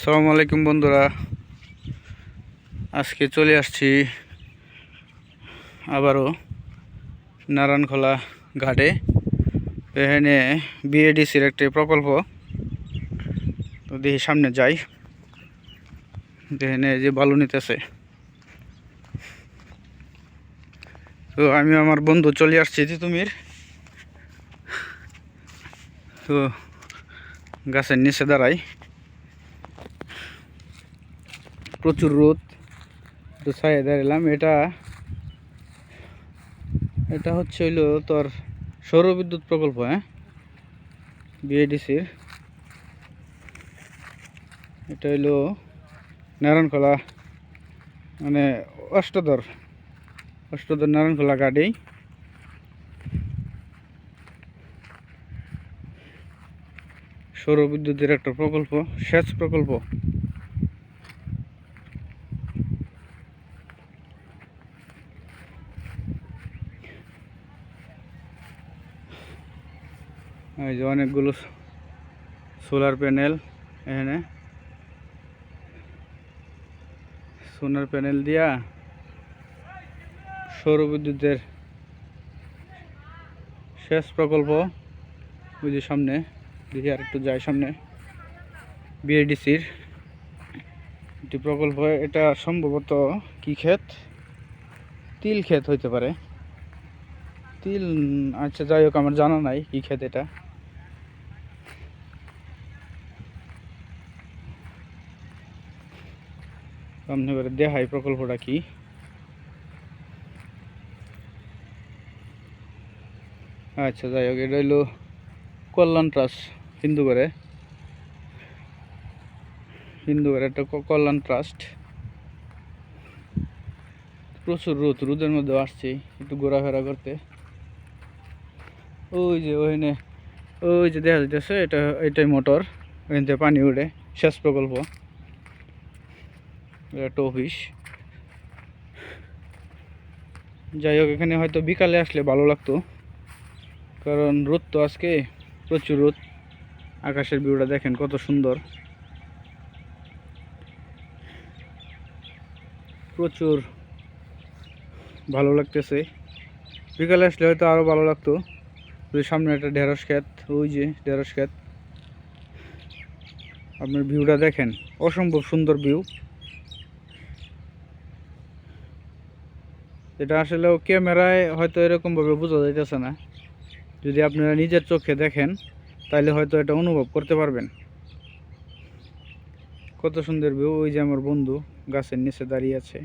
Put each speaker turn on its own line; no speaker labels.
আসসালামু আলাইকুম বন্ধুরা। আজকে চলে আসছি আবারও নারায়ণখোলা ঘাটে। এখানে বিএডিসির একটি প্রকল্প। তো দেখি সামনে যাই। এখানে যে বালু নিতেছে। তো আমি আমার বন্ধু চলে আসছি তিতুমির। তো গাছের নিচে দাঁড়াই। প্রচুর রোদ। তো ছায়া দাঁড়ালাম। এটা এটা হচ্ছে হইল তোর সৌরবিদ্যুৎ প্রকল্প হ্যাঁ? বিএডিসির এটা হইল নারায়ণখোলা মানে অষ্টদর অষ্টদর নারায়ণখোলা গাড়ি সৌরবিদ্যুতের একটা প্রকল্প, সেচ প্রকল্প। এই যে অনেকগুলো সোলার প্যানেল এখানে। সোলার প্যানেল দিয়া সৌরবিদ্যুতের শেষ প্রকল্প ওই যে সামনে, দেখি আর একটু যাই সামনে। বিএডিসির একটি প্রকল্প, এটা সম্ভবত কি ক্ষেত? তিল ক্ষেত হইতে পারে। তিল আচ্ছা যাই হোক, আমার জানা নাই কি ক্ষেত এটা। সামনে এবারে দেখাই প্রকল্পটা কি? আচ্ছা যাই হোক, এটা হইল কল্যাণ ট্রাস্ট হিন্দু করে হিন্দু করে একটা কল্যাণ ট্রাস্ট। প্রচুর রোদ, রোদের মধ্যে আসছি, একটু ঘোরাফেরা করতে। ওই যে ওইখানে, ওই যে দেখা যাইতেছে, এটা, এটাই মোটর, ওইখান পানি উঠে সেচ প্রকল্প। একটা অফিস যাই হোক, এখানে হয়তো বিকালে আসলে ভালো লাগতো। কারণ রোদ তো আজকে, প্রচুর রোদ। আকাশের ভিউটা দেখেন কত সুন্দর। প্রচুর ভালো লাগতেছে। বিকালে আসলে হয়তো আরও ভালো লাগতো। ওই সামনে একটা ঢেঁড়স ক্ষেত, ওই যে ঢেঁড়স ক্ষেত। আপনার ভিউটা দেখেন, অসম্ভব সুন্দর ভিউ এটা আসলে ক্যামেরায় হয়তো এরকমভাবে বোঝা যাইতেছে না। যদি আপনারা নিজের চোখে দেখেন তাহলে হয়তো এটা অনুভব করতে পারবেন। কত সুন্দর ভিউ ওই যে আমার বন্ধু গাছের নিচে দাঁড়িয়ে আছে।